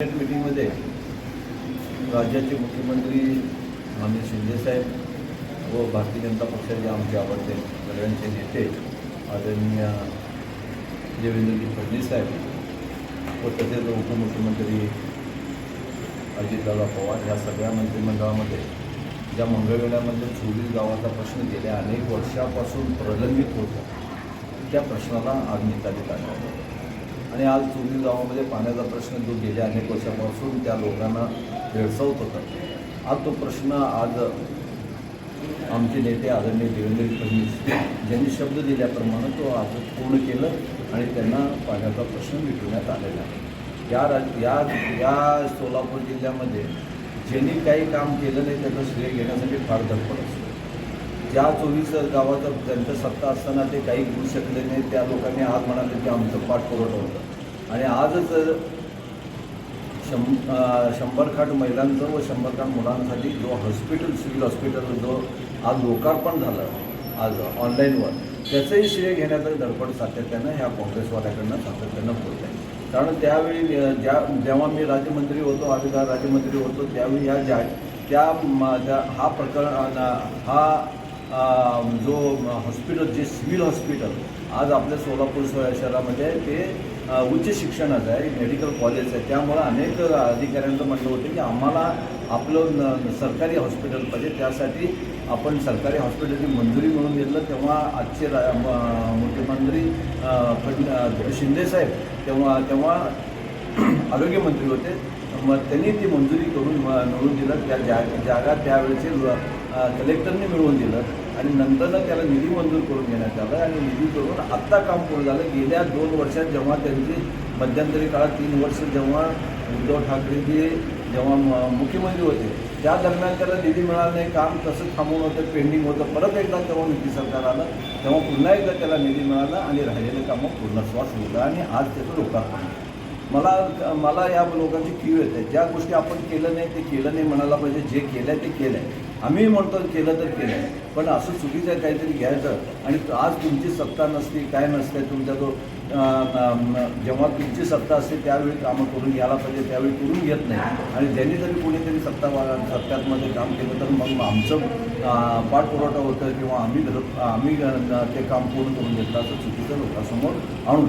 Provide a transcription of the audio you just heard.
Cabinet मिटिंगमध्ये राज्याचे मुख्यमंत्री माननीय शिंदेसाहेब व भारतीय जनता पक्षाचे आमचे आवडते सगळ्यांचे नेते आदरणीय देवेंद्रजी फडणवीस साहेब व तसेच उपमुख्यमंत्री अजितदादा पवार या सगळ्या मंत्रिमंडळामध्ये ज्या मंगळवेढ्यामध्ये चोवीस गावाचा प्रश्न गेल्या अनेक वर्षापासून प्रलंबित होता त्या प्रश्नाला आज निकाली काढण्यात आला. आणि आज चोरी गावामध्ये म्हणजे पाण्याचा प्रश्न जो गेल्या अनेक वर्षापासून त्या लोकांना भेडसावत होता. आज तो प्रश्न आज आमचे नेते आदरणीय देवेंद्र फडणवीस ज्यांनी शब्द दिल्याप्रमाणे तो आज पूर्ण केलं आणि त्यांना पाण्याचा प्रश्न मिटवण्यात आलेला आहे. या राज या या सोलापूर जिल्ह्यामध्ये ज्यांनी काही काम केलं नाही त्याचं श्रेय घेण्यासाठी फार धडपड असतो. ज्या चोवीस गावाचं त्यांचं सत्ता असताना ते काही घेऊ शकले नाही त्या लोकांनी आज म्हणाले की आमचं पाठपुरवठा होतं. आणि आजच शं शंभरखाट शंभर खाट महिलांचं व शंभर खाट मुलांसाठी जो हॉस्पिटल सिव्हिल हॉस्पिटल जो आज लोकार्पण झालं आज ऑनलाईनवर त्याचंही श्रेय घेण्याचं धडपड सातत्यानं ह्या काँग्रेसवाल्याकडनं सातत्यानं होत आहे. कारण त्यावेळी ज्या जेव्हा मी राज्यमंत्री होतो आम्ही राज्यमंत्री होतो त्यावेळी ह्या ज्या त्या हा प्रकरण हा जो हॉस्पिटल जे सिव्हिल हॉस्पिटल आज आपल्या सोलापूर शहरामध्ये आहे ते उच्च शिक्षणाचं आहे मेडिकल कॉलेज आहे. त्यामुळं अनेक अधिकाऱ्यांचं म्हणणं होतं की आम्हाला आपलं न- सरकारी हॉस्पिटल पाहिजे. त्यासाठी आपण सरकारी हॉस्पिटलची मंजुरी म्हणून घेतलं. तेव्हा आजचे रा म- मुख्यमंत्री अं, फड शिंदेसाहेब तेव्हा तेव्हा आरोग्यमंत्री होते. मग त्यांनी ती मंजुरी करून मिळवून दिलं. त्या जा जागा त्यावेळेचे कलेक्टरने मिळवून दिलं. आणि नंतरनं त्याला निधी मंजूर करून घेण्यात आलं. आणि निधी करून आत्ता काम पूर्ण झालं. गेल्या दोन वर्षात जेव्हा त्यांची मध्यंतरी काळात तीन वर्ष जेव्हा उद्धव ठाकरेजी जेव्हा मुख्यमंत्री होते त्या दरम्यान त्याला निधी मिळाला नाही. काम तसं थांबून होतं पेंडिंग होतं. परत एकदा तेव्हा युती सरकार आलं. तेव्हा पुन्हा एकदा त्याला निधी मिळाला आणि राहिलेलं कामं पूर्णश्वास होतं आणि आज त्याचं लोकार्पण मला मला या लोकांची कीव येते. ज्या गोष्टी आपण केलं नाही ते केलं नाही म्हणायला पाहिजे. जे केलं आहे ते केलं आहे आम्ही म्हणतो केलं तर केलं आहे पण असं चुकीचं आहे काहीतरी घ्यायचं. आणि आज तुमची सत्ता नसती काय नसते तुमचा तो जेव्हा तुमची सत्ता असते त्यावेळी कामं करून घ्यायला पाहिजे त्यावेळी करून घेत नाही. आणि ज्यांनी जरी कोणीतरी सत्ता सत्त्यामध्ये काम केलं तर मग आमचं पाठपुरवठा होतं किंवा आम्ही आम्ही ते काम पूर्ण करून घेतलं असं चुकीचं लोकांसमोर आणून.